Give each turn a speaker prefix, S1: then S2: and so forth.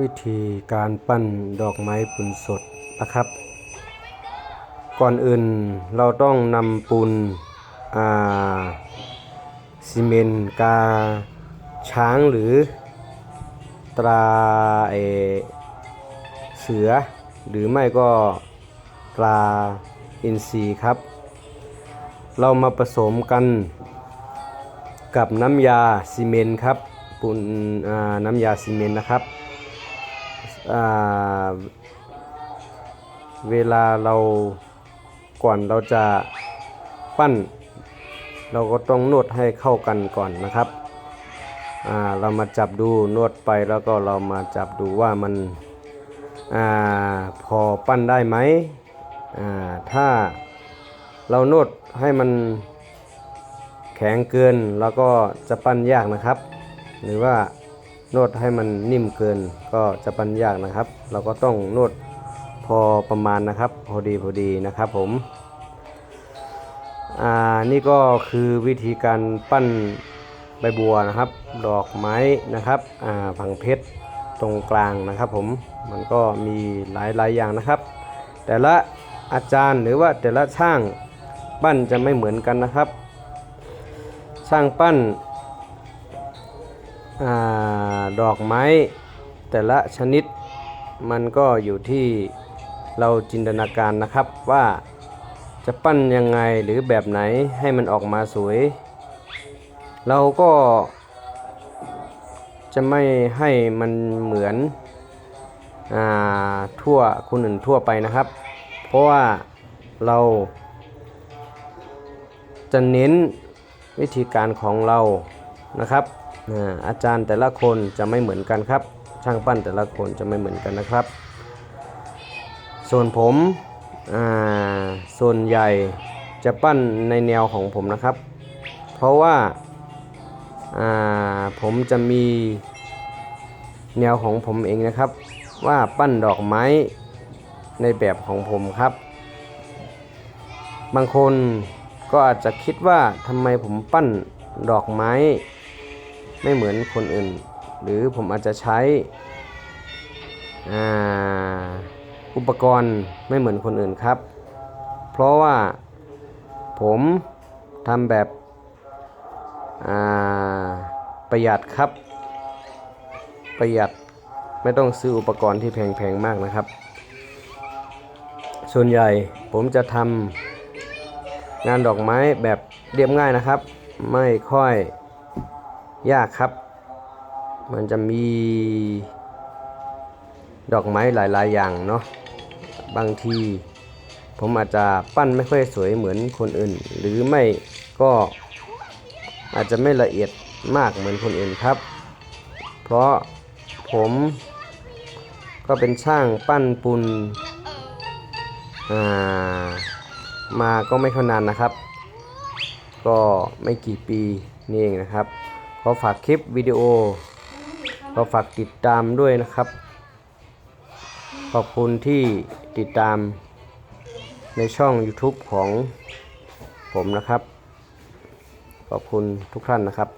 S1: วิธีการปั้นดอกไม้ปุนสดนะครับ ก่อนอื่นเราต้องนำปูนอ่าซีเมนต์กาช้างหรือตราเอเสือ หรือไม่ก็ตราอินทรีครับ เรามาผสมกันกับน้ำยาซีเมนต์ครับปูนน้ำยาซีเมนต์นะครับ เวลาเราก่อนเราจะปั้น เราก็ต้องนวดให้เข้ากันก่อนนะครับ เรามาจับดูนวดไปแล้วก็เรามาจับดูว่ามันอพอปั้นได้ไหมถ้าเรานวดให้มันแข็งเกินแล้วก็จะปั้นยากนะครับ หรือว่า นวดให้มันนิ่มเกินก็จะปั้นยากนะครับ เราก็ต้องนวดพอประมาณนะครับ พอดีพอดีนะครับผมอ่านี่ก็คือวิธีการปั้นใบบัวนะครับ ดอกไม้นะครับอ่าผังเพชรตรงกลางนะครับ ผมมันก็มีหลายหลายอย่างนะครับ แต่ละอาจารย์หรือว่าแต่ละช่างปั้นจะไม่เหมือนกันนะครับ ช่างปั้น อดอกไม้แต่ละชนิดมันก็อยู่ที่เราจินตนาการนะครับว่าจะปั้นยังไงหรือแบบไหนให้มันออกมาสวย เราก็จะไม่ให้มันเหมือนอทั่วคนอื่นทั่วไปนะครับ เพราะว่าเรา จะเน้นวิธีการของเรานะครับ อาจารย์แต่ละคนจะไม่เหมือนกันครับ ช่างปั้นแต่ละคนจะไม่เหมือนกันนะครับ ส่วนผมส่วนใหญ่จะปั้นในแนวของผมนะครับ เพราะว่าอ่าผมจะมีแนวของผมเองนะครับ ว่าปั้นดอกไม้ในแบบของผมครับ บางคนก็อาจจะคิดว่าทำไมผมปั้นดอกไม้ ไม่เหมือนคนอื่น หรือผมอาจจะใช้อุปกรณ์ไม่เหมือนคนอื่นครับ เพราะว่าผมทำแบบประหยัดครับ ประหยัดไม่ต้องซื้ออุปกรณ์ที่แพงๆมากนะครับ ส่วนใหญ่ผมจะทำงานดอกไม้แบบเรียบง่ายนะครับ ไม่ค่อย ยากครับ มันจะมีดอกไม้หลาย ๆ อย่างเนาะ บางที ผมอาจจะปั้นไม่ค่อยสวยเหมือนคนอื่น หรือไม่ก็อาจจะไม่ละเอียดมากเหมือนคนอื่นครับ เพราะผมก็เป็นช่างปั้นปูนามาก็ไม่ค่อยนานนะครับ ก็ไม่กี่ปีนี่เองนะครับ ขอฝากคลิปวิดีโอขอฝากติดตามด้วยนะครับ ขอบคุณที่ติดตามในช่อง YouTube ของผมนะครับ ขอบคุณทุกท่านนะครับ